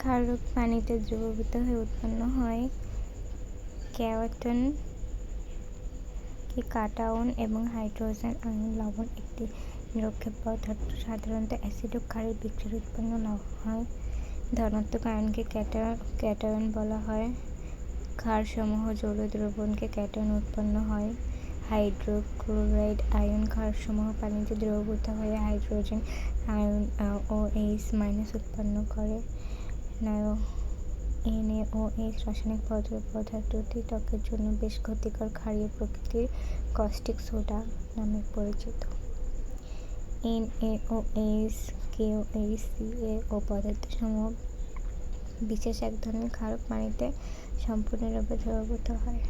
ক্ষারক পানিতে দ্রবীভূত হয়ে উৎপন্ন হয় ক্যাটায়ন কি কাটাউন এবং হাইড্রোজেন আয়ন, লবণ একটি নিরক্ষেপ পদার্থ। সাধারণত অ্যাসিড ও ক্ষারের বিক্রিয়ায় উৎপন্ন হয়। ধনাত্মক আয়নকে ক্যাটায়ন বলা হয়। ক্ষারসমূহ জল দ্রবণকে ক্যাটায়ন উৎপন্ন হয়। হাইড্রোক্লোরাইড আয়ন ক্ষারসমূহ পানিতে দ্রবীভূত হয়ে hydrogen ion O H minus উৎপন্ন করে। এনএওএইচ রাসায়নিক পদার্থটি ত্বকের জন্য বেশ ক্ষতিকর ক্ষারীয় প্রকৃতির কস্টিক সোডা নামে পরিচিত। এনএওএইচ কেওএইচ সিএও পদার্থসমূহ বিশেষ এক ধরনের ক্ষারক পানিতে সম্পূর্ণরূপে দ্রবীভূত হয়।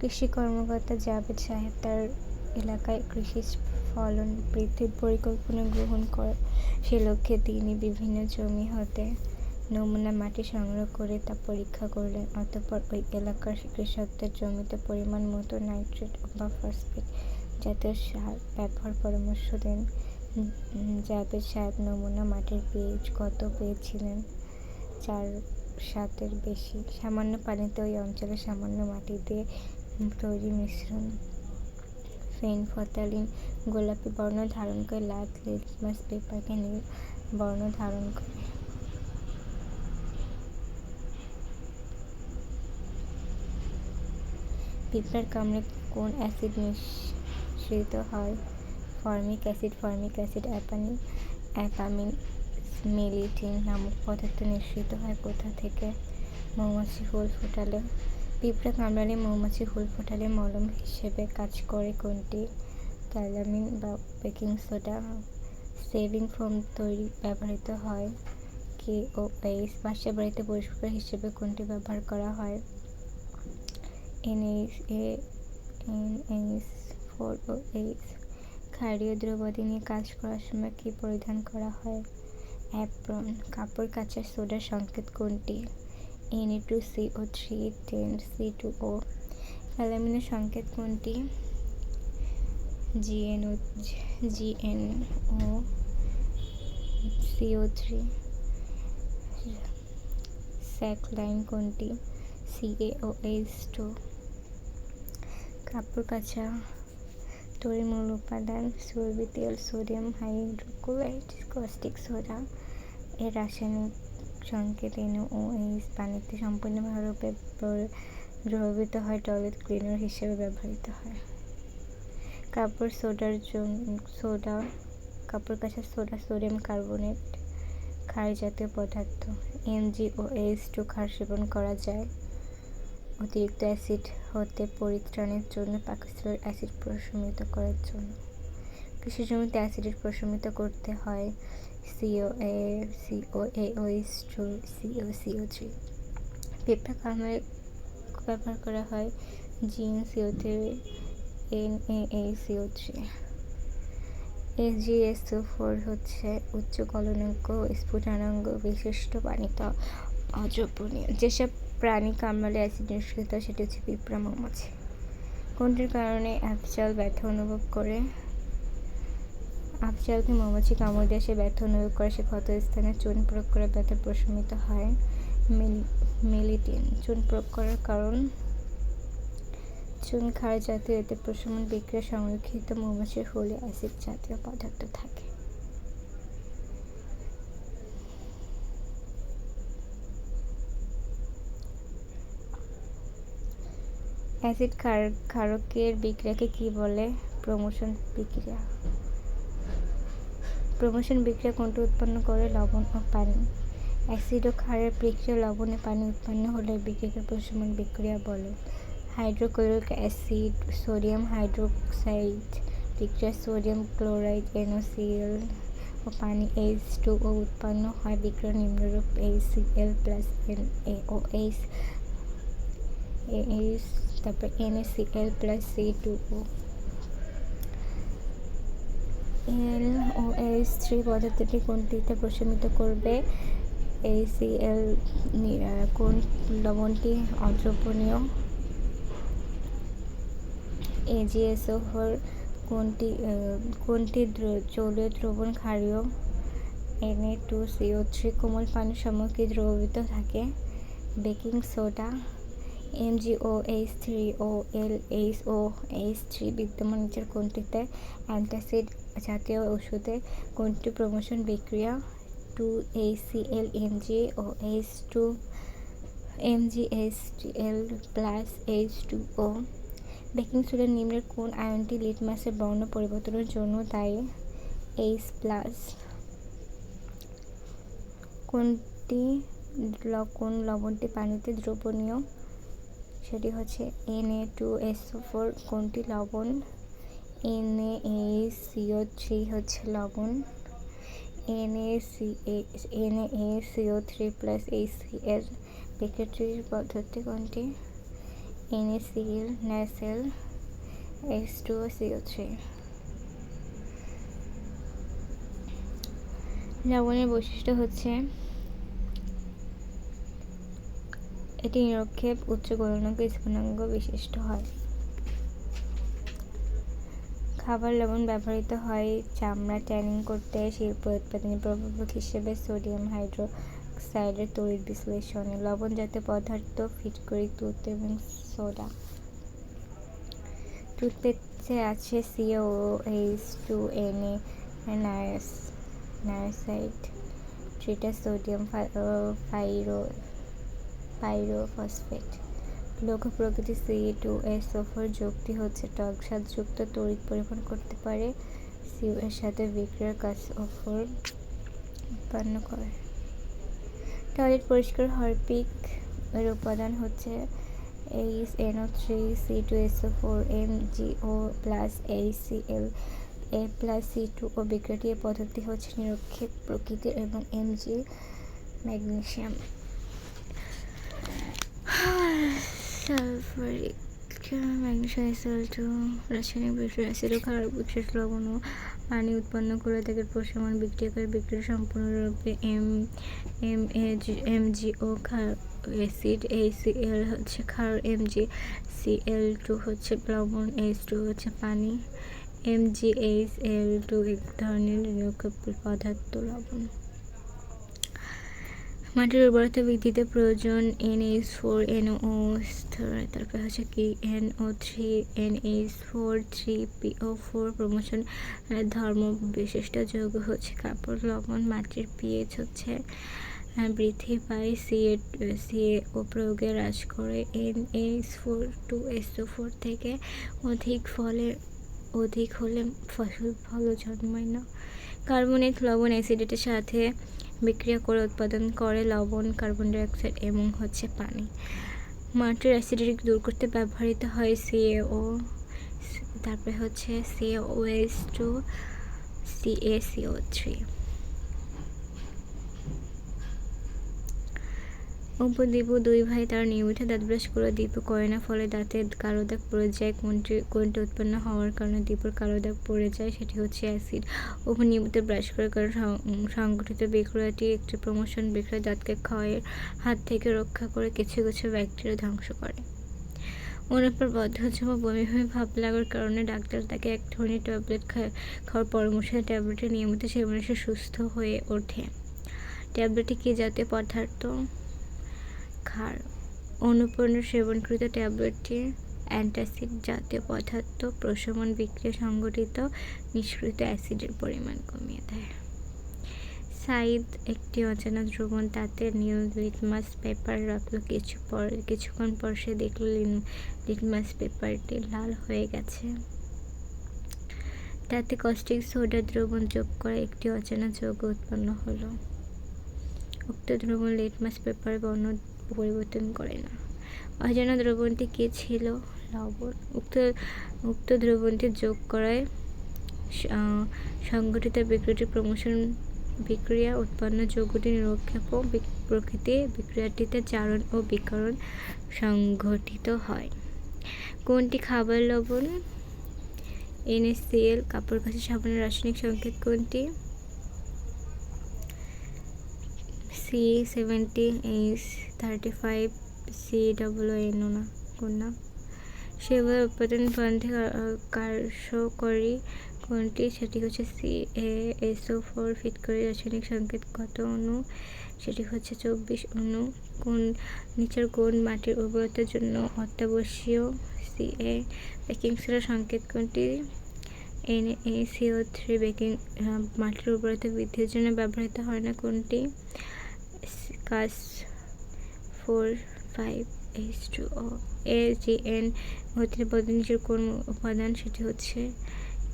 কৃষি কর্মকর্তা জাভেদ সাহেব তার এলাকায় কৃষি ফলন বৃদ্ধির পরিকল্পনা গ্রহণ করে। সে লক্ষ্যে তিনি বিভিন্ন জমি হতে নমুনা মাটি সংগ্রহ করে তা পরীক্ষা করলেন। অতঃপর ওই এলাকার কৃষকদের জমিতে পরিমাণ মতো নাইট্রেট বা ফসফেট জাতীয় সার ব্যবহার পরামর্শ দেন জাভেদ সাহেব নমুনা মাটির পিএইচ কত পেয়েছিলেন? চার সাতের বেশি। সামান্য পানিতে ওই অঞ্চলে সামান্য মাটি দিয়ে তৈরি মিশ্রণ ফেনফথালিন গোলাপি বর্ণ ধারণ করে, লাল লিটমাস পেপারকে নীল বর্ণ ধারণ করে। পিঁপড়ার কামড়ে কোন অ্যাসিড নিঃসৃত হয়? ফর্মিক অ্যাসিড ফর্মিক অ্যাসিড অ্যাপানিন অ্যাপামিন, মেলিটিন নামক পদার্থ নিঃসৃত হয়। কোথা থেকে? মৌমাছি ফুল ফোটালে পিঁপড়া কামড়ালে মৌমাছি ফুল ফোটালে মলম হিসেবে কাজ করে কোনটি? ক্যালামিন বা বেকিং সোডা সেভিং ফোম তৈরি ব্যবহৃত হয় কে? ও এইচ বাসা বাড়িতে পরিষ্কার হিসেবে কোনটি ব্যবহার করা হয়? NH, A N NH four, O H ক্ষারীয় দ্রব্যাদি নিয়ে কাজ করার সময় কী পরিধান করা হয়? অ্যাপ্রন, কাপড় কাচার সোডার সংকেত কোনটি? NA two CO three ten C two O অ্যালামিনের সংকেত কোনটি? জিএনও জিএনও সিও থ্রি স্যাকলাইন কোনটি? সিএওএইচ টু কাপড় কাচা তৈরি মূল উপাদান সয়াবিন তেল, সোডিয়াম হাইড্রোক্লোরাইড কস্টিক সোডা এর রাসায়নিক সংকেত এনওএইচ পানিতে সম্পূর্ণভাবে দ্রবীভূত হয় টয়লেট ক্লিনার হিসেবে ব্যবহৃত হয়। কাপড় সোডার জন্য সোডা, কাপড় কাচার সোডা, সোডিয়াম কার্বনেট ক্ষার জাতীয় পদার্থ এমজিওএইচ টু ক্ষার সেবন করা যায়। অতিরিক্ত অ্যাসিড হতে পরিত্রাণের জন্য পাকস্থলীর অ্যাসিড প্রশমিত করার জন্য। কৃষি জমিতে অ্যাসিডের প্রশমিত করতে হয় CO H two CO CO three পেঁপা কামড়ে ব্যবহার করা হয় জিন CO three N A CO three SGSO four হচ্ছে উচ্চ গলনাঙ্ক স্ফুটনাঙ্গ বিশিষ্ট পানিতে অদ্রবণীয় যেসব প্রাণী কামড়ালে অ্যাসিড নিষ্কৃত, সেটি হচ্ছে পিঁপড়া, মৌমাছি। কোনটির কারণে আপচাল ব্যথা অনুভব করে? আপচালকে মৌমাছি কামড় দিয়ে সে ব্যর্থ অনুভব করে, সে ক্ষত স্থানে চুন প্রয়োগ করে ব্যথা প্রশমিত হয় মেলিটিন। চুন প্রয়োগ করার কারণ? চুন ক্ষার জাতীয় এতে প্রশমন বিক্রিয়া সংরক্ষিত মৌমাছির হলে অ্যাসিড জাতীয় পদার্থ থাকে। অ্যাসিড খার ক্ষারকের বিক্রিয়াকে কি বলে? প্রমোশন বিক্রিয়া। প্রমোশন বিক্রিয়া কোনটি উৎপন্ন করে? লবণ ও পানি। অ্যাসিড ও ক্ষারের বিক্রিয়া লবণে পানি উৎপন্ন হলে বিক্রিয়াকে প্রশমন বিক্রিয়া বলে। হাইড্রোক্লোরিক অ্যাসিড, সোডিয়াম হাইড্রোক্সাইড বিক্রিয়া, সোডিয়াম ক্লোরাইড, এনওসিএল ও পানি এইচ টু ও উৎপন্ন হয় বিক্রিয়া নিম্নরূপ HCL plus N A O H H, তারপর NACL plus C two O L O H three পদার্থটি কোনটিতে প্রশমিত করবে? এইচসিএল কোন লবণটি অদ্রবণীয়? এজিএসও ফোর কোনটি কোনটি জলীয় দ্রবণ ক্ষারীয়? এনএ টু সিও থ্রি কোমল পানি সামগ্রী দ্রবীভূত থাকে। Baking soda? MGO H three O L H O H three বিদ্যমান নিচের কোনটিতে অ্যান্টাসিড জাতীয় ওষুধে কোনটি প্রমোশন বিক্রিয়া two HCL MG O H two MGSTL plus H two O baking সোডার নিম্নের কোন আয়নটি লিটমাসের বর্ণ পরিবর্তনের জন্য দায়ী? এইচ প্লাস কোনটি কোন লবণটি পানিতে দ্রবণীয় সেটি হচ্ছে N A two S four কোনটি লবণ এন এ সিও থ্রি হচ্ছে লবণ। N A C N A CO three plus L বিক্রিয়াটির পদ্ধতি কোনটি? এন এ সি এল ন্যাসেল এস টু সিও থ্রি লবণের বৈশিষ্ট্য হচ্ছে এটি নিরক্ষেপ উচ্চ গলনাঙ্ক স্ফুটনাঙ্ক বিশিষ্ট হয়। খাবার লবণ ব্যবহৃত হয়। চামড়া ট্যানিং করতে, শিল্প উৎপাদনে প্রভাবক হিসেবে সোডিয়াম হাইড্রোক্সাইডের তড়িৎ বিশ্লেষণে লবণ জাতীয় পদার্থ ফিটকরি তুত এবং সোডা টুথপেস্টে আছে CO H two N A নায়াস নায়াসাইড যেটা সোডিয়াম ফাইরো পাইরোফসফেট লঘু প্রকৃতি সি টু এস ওফোর যুক্তি হচ্ছে টক স্বাদযুক্ত তড়িৎ পরিবহন করতে পারে। সিউ এর সাথে বিক্রিয়ার কাজ ওফোর উৎপন্ন করে। টয়লেট পরিষ্কার হরপিক এর উপাদান হচ্ছে H NO three C two S O four M GO plus H C L A plus C two O বিক্রিয়াটি এর পদ্ধতি হচ্ছে নিরক্ষেপ প্রকৃতির এবং M G sulphuric magnesium salt রাসায়নিক অ্যাসিড ও ক্ষার বিশেষ লবণ পানি উৎপন্ন করে তাকে প্রশমন বিক্রিয়া করে বিক্রিয়া সম্পূর্ণরূপে M M M G O এই সি এল হচ্ছে ক্ষার M G C L two হচ্ছে লবণ এইচ টু হচ্ছে পানি M G H L two এক ধরনের পদার্থ লবণ মাটির উর্বরতা বৃদ্ধিতে প্রয়োজন N H four N O তারপরে হচ্ছে কি N O three N H four three P O four promotion ধর্ম বিশিষ্ট যৌগ হচ্ছে কাপড়, লবণ, মাটির পিএইচ হচ্ছে বৃদ্ধি পায় সিএ সিএ ও প্রয়োগে হ্রাস করে N H four two S O four থেকে অধিক ফলে, অধিক হলে ফসল ভালো জন্মায় না। কার্বনেট লবণ অ্যাসিডেটের সাথে বিক্রিয়া করে উৎপাদন করে লবণ, কার্বন ডাইঅক্সাইড এবং হচ্ছে পানি। মাটির অ্যাসিডিটি দূর করতে ব্যবহৃত হয় সিএও তারপরে হচ্ছে CAOS two CACO three Apu Dipu দুই ভাই তারা নিয়মিত দাঁত ব্রাশ করে দীপু করে না, ফলে দাঁতে কালো দাগ পড়ে যায়। কোনটি কোনটি উৎপন্ন হওয়ার কারণে দীপুর কালো দাগ পড়ে যায় সেটি হচ্ছে অ্যাসিড। অপু নিয়মিত ব্রাশ করার কারণে সংগঠিত বিক্রিয়াটি একটি প্রমোশন বিক্রিয়া। দাঁতকে ক্ষয়ের হাত থেকে রক্ষা করে কিছু কিছু ব্যাকটেরিয়া ধ্বংস করে। অনুপর বদ্ধহচ্ছে বা বমি বমি ভাব লাগার কারণে ডাক্তার তাকে এক ধরনের ট্যাবলেট খাওয়ার পরামর্শ দেয়। ট্যাবলেটটি নিয়মিত সেবনে সে সুস্থ হয়ে ওঠে। ট্যাবলেটটি কী জাতীয় পদার্থ? ক্ষার অনুপূর্ণ সেবনকৃত ট্যাবলেটটি অ্যান্টাসিড জাতীয় পদার্থ প্রশমন বিক্রিয়া সংঘটিত নিষ্কৃত অ্যাসিডের পরিমাণ কমিয়ে দেয়। সাইদ একটি অজানা দ্রবণ, তাতে নীল লিটমাস পেপার রাখল। কিছু পর, কিছুক্ষণ পর সে দেখল লিটমাস পেপারটি লাল হয়ে গেছে। তাতে কস্টিক সোডা দ্রবণ যোগ করে একটি অজানা যৌগ উৎপন্ন হলো। উক্ত দ্রবণ লিটমাস পেপার বর্ণ পরিবর্তন করে না। অজানা দ্রবণটি কী ছিল? লবণ। উক্ত উক্ত দ্রবণটি যোগ করায় সংগঠিত বিক্রিয়াটি প্রমোশন বিক্রিয়া, উৎপন্ন যৌগটি নিরক্ষেপ প্রকৃতি বিক্রিয়াটিতে চারণ ও বিকরণ সংঘটিত হয়। কোনটি খাবার লবণ? এনএসিএল কাপড় কাচা, সাবানের রাসায়নিক সংকেত কোনটি? C seventy H thirty five C double N না কোন না সেবার উৎপাদন বন্ধে কার্যকরী কোনটি? সেটি হচ্ছে C A SO four fit করে রাসায়নিক সংকেত কত অণু। সেটি হচ্ছে চব্বিশ অণু। কোন, নিচের কোন মাটির উর্বরতার জন্য অত্যাবশ্যীয় সি এ বেকিং সোডার সংকেত কোনটি? N A C O three baking মাটির উর্বরতা বৃদ্ধির জন্য ব্যবহৃত হয় না কোনটি? কাস four five H two O A G N নিচের কোন উপাদান? সেটি হচ্ছে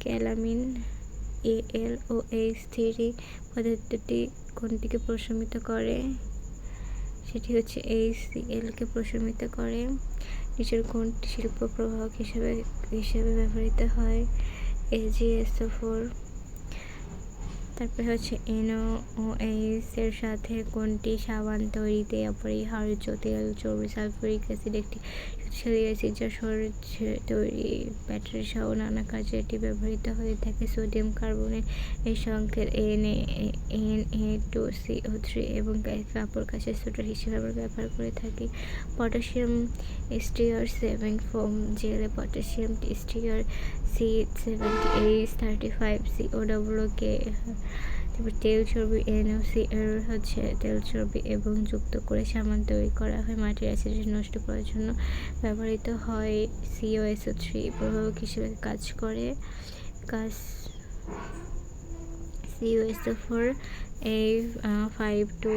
calamine, A L O H three পদার্থটি কোনটিকে প্রশমিত করে? সেটি হচ্ছে এইচ সি এলকে প্রশমিত করে। নিচের কোনটি শিল্প প্রবাহক হিসেবে হিসেবে ব্যবহৃত হয়? এজিএসও ফোর তারপরে হচ্ছে এনও ও এইচ এর সাথে কোনটি সাবান তৈরিতে অপরিহার্য? তেল, চর্বি, সালফুরিক অ্যাসিড একটি শক্তিশালী অ্যাসিড যা শরীর তৈরি। ব্যাটারি সহ নানা কাজে এটি ব্যবহৃত হয়ে থাকে। সোডিয়াম কার্বনের এই সংকেত N N A two C O three এবং কাপড় কাছের সোডার হিসেবে আমরা ব্যবহার করে থাকি। পটাশিয়াম স্টিয়ার সেভেন ফোম জেলে potassium stair C seventy eight thirty five C O W K তারপর তেল চর্বি, এনওসি এর হচ্ছে তেল চর্বি এবং যুক্ত করে সামান তৈরি করা হয়। মাটির অ্যাসিড নষ্ট করার জন্য ব্যবহৃত হয়। সিওএসও থ্রি প্রভাবক হিসেবে কাজ করে। কাজ সিওএসও ফোর এই ফাইভ টু